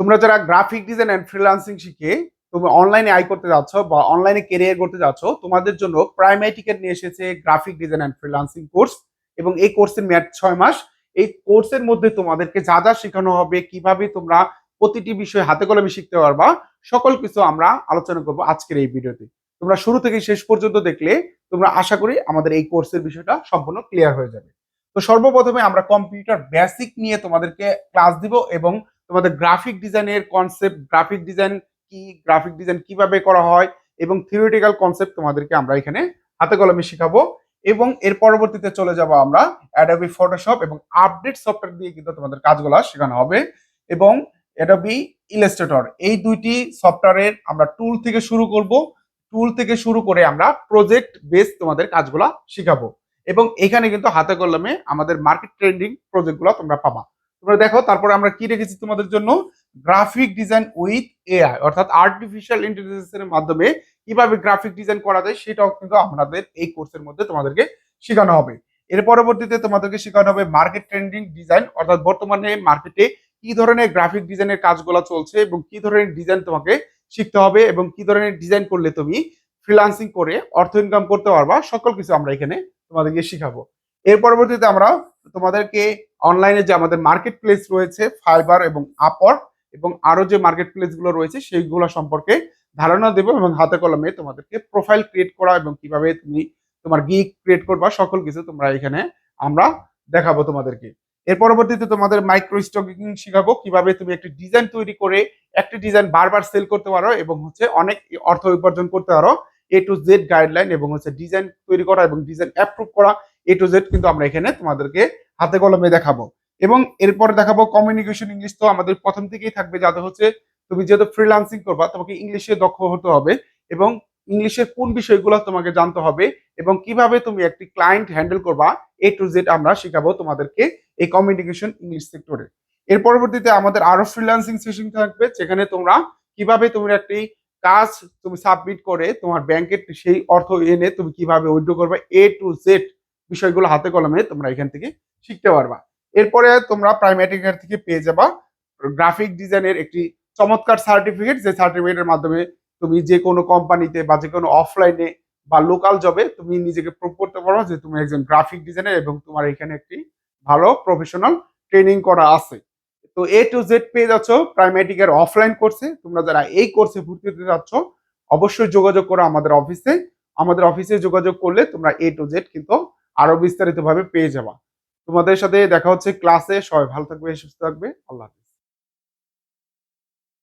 তোমরা যারা graphic design and freelancing শিখে তুমি অনলাইনে আয় করতে যাচ্ছ বা অনলাইনে কেরিয়ার করতে যাচ্ছ, তোমাদের জন্য প্রাইমারি টিকেট নিয়ে এসেছে graphic design and freelancing course এবং এই কোর্সের মেয়াদ ছয় মাস। এই কোর্সের মধ্যে তোমাদেরকে যা যা শেখানো হবে, কীভাবে তোমরা প্রতিটি বিষয় হাতে কলমে শিখতে পারবা, সকল কিছু আমরা আলোচনা করব আজকের এই ভিডিওতে। তোমরা শুরু থেকে শেষ পর্যন্ত দেখলে তোমরা আশা করি আমাদের এই কোর্সের বিষয়টা সম্পূর্ণ ক্লিয়ার হয়ে যাবে। তো সর্বপ্রথমে আমরা কম্পিউটার বেসিক নিয়ে তোমাদেরকে ক্লাস দিব এবং তোমাদের গ্রাফিক ডিজাইনের কনসেপ্ট গ্রাফিক ডিজাইন কি গ্রাফিক ডিজাইন কীভাবে করা হয় এবং থিওরিটিক্যাল কনসেপ্ট তোমাদেরকে আমরা এখানে হাতে কলমে শেখাবো। এবং এর পরবর্তীতে চলে যাব আমরা অ্যাডাবি ফটোশপ এবং আপডেট সফটওয়্যার দিয়ে কিন্তু তোমাদের কাজগুলো শেখানো হবে। এবং অ্যাডাবি ইলাস্ট্রেটর এই দুইটি সফটওয়্যারের আমরা টুল থেকে শুরু করব। টুল থেকে শুরু করে আমরা প্রজেক্ট বেস তোমাদের কাজগুলো শেখাবো। এবং এখানে কিন্তু হাতে কলমে আমাদের মার্কেট ট্রেন্ডিং প্রজেক্টগুলো তোমরা পাবা। তোমরা দেখো, তারপরে আমরা কি রেখেছি তোমাদের জন্য? গ্রাফিক ডিজাইন উইথ এআই অর্থাৎ আর্টিফিশিয়াল ইন্টেলিজেন্সের মাধ্যমে কীভাবে গ্রাফিক ডিজাইন করা যায় সেটাও কিন্তু আমাদের এই কোর্সের মধ্যে তোমাদেরকে শেখানো হবে। এর পরবর্তীতে তোমাদেরকে শেখানো হবে মার্কেট ট্রেন্ডিং ডিজাইন অর্থাৎ বর্তমানে মার্কেটে কি ধরনের গ্রাফিক ডিজাইনের কাজগুলো চলছে এবং কি ধরনের ডিজাইন তোমাকে শিখতে হবে এবং কি ধরনের ডিজাইন করলে তুমি ফ্রিলান্সিং করে অর্থ ইনকাম করতে পারবা, সকল কিছু আমরা এখানে তোমাদেরকে শিখাবো। এর পরবর্তীতে আমরা তোমাদেরকে অনলাইনে যে আমাদের মার্কেট প্লেস রয়েছে ফাইবার এবং আপর এবং আরও যে মার্কেট প্লেসগুলো রয়েছে, সেইগুলো সম্পর্কে ধারণা দেবো এবং হাতে কলমে তোমাদেরকে প্রোফাইল ক্রিয়েট করা এবং কীভাবে তুমি তোমার গিক ক্রিয়েট করবা, সকল কিছু তোমরা এখানে আমরা দেখাবো তোমাদেরকে। এর পরবর্তীতে তোমাদের মাইক্রো স্টকিং শিখাবো, কীভাবে তুমি একটি ডিজাইন তৈরি করে একটি ডিজাইন বারবার সেল করতে পারো এবং হচ্ছে অনেক অর্থ উপার্জন করতে পারো এ টু জেড গাইডলাইন এবং হচ্ছে ডিজাইন তৈরি করা এবং ডিজাইন অ্যাপ্রুভ করা এ টু জেড কিন্তু আমরা এখানে তোমাদেরকে হাতে কলমে দেখাবো। এবং এরপরে দেখাবো কমিউনিকেশন ইংলিশ তো আমাদের প্রথম থেকেই থাকবে, যাতে হচ্ছে তুমি যেহেতু ফ্রিল্যান্সিং করবা, তোমাকে ইংলিশে দক্ষ হতে হবে এবং ইংলিশের কোন বিষয়গুলো তোমাকে জানতে হবে এবং কীভাবে তুমি একটি ক্লায়েন্ট হ্যান্ডেল করবা এ টু জেড আমরা শেখাবো তোমাদেরকে এই কমিউনিকেশন ইংলিশ সেক্টরে এর পরবর্তীতে আমাদের আরও ফ্রিল্যান্সিং সেশন থাকবে, যেখানে তোমরা কীভাবে তুমি একটি কাজ তুমি সাবমিট করে তোমার ব্যাংকের সেই অর্থ এনে তুমি কীভাবে উইথড্র করবে এ টু জেড বিষয়গুলো হাতে কলমে তোমরা এখান থেকে শিখতে পারবা। এরপরে তোমরা প্রাইমারি থেকে পেয়ে যাবা গ্রাফিক ডিজাইনের একটি চমৎকার সার্টিফিকেট যে সার্টিফিকেটের মাধ্যমে তুমি যে কোনো কোম্পানিতে বা যে কোনো অফলাইনে বা লোকাল জবে তুমি নিজেকে প্রুভ করতে পারো যে তুমি একজন গ্রাফিক ডিজাইনার এবং তোমার এখানে একটি ভালো প্রফেশনাল ট্রেনিং করা আছে। তো এ টু জেড পেয়ে যাচ্ছ প্রাইমেটিকের অফলাইন কোর্সে তোমরা যারা এই কোর্সে ভর্তি হতে যাচ্ছ অবশ্যই যোগাযোগ করো আমাদের অফিসে আমাদের অফিসে যোগাযোগ করলে তোমরা এ টু জেড কিন্তু আরও বিস্তারিতভাবে পেয়ে যাবা। তোমাদের সাথে দেখা হচ্ছে ক্লাসে সবাই ভালো থাকবে, সুস্থ থাকবে। আল্লাহ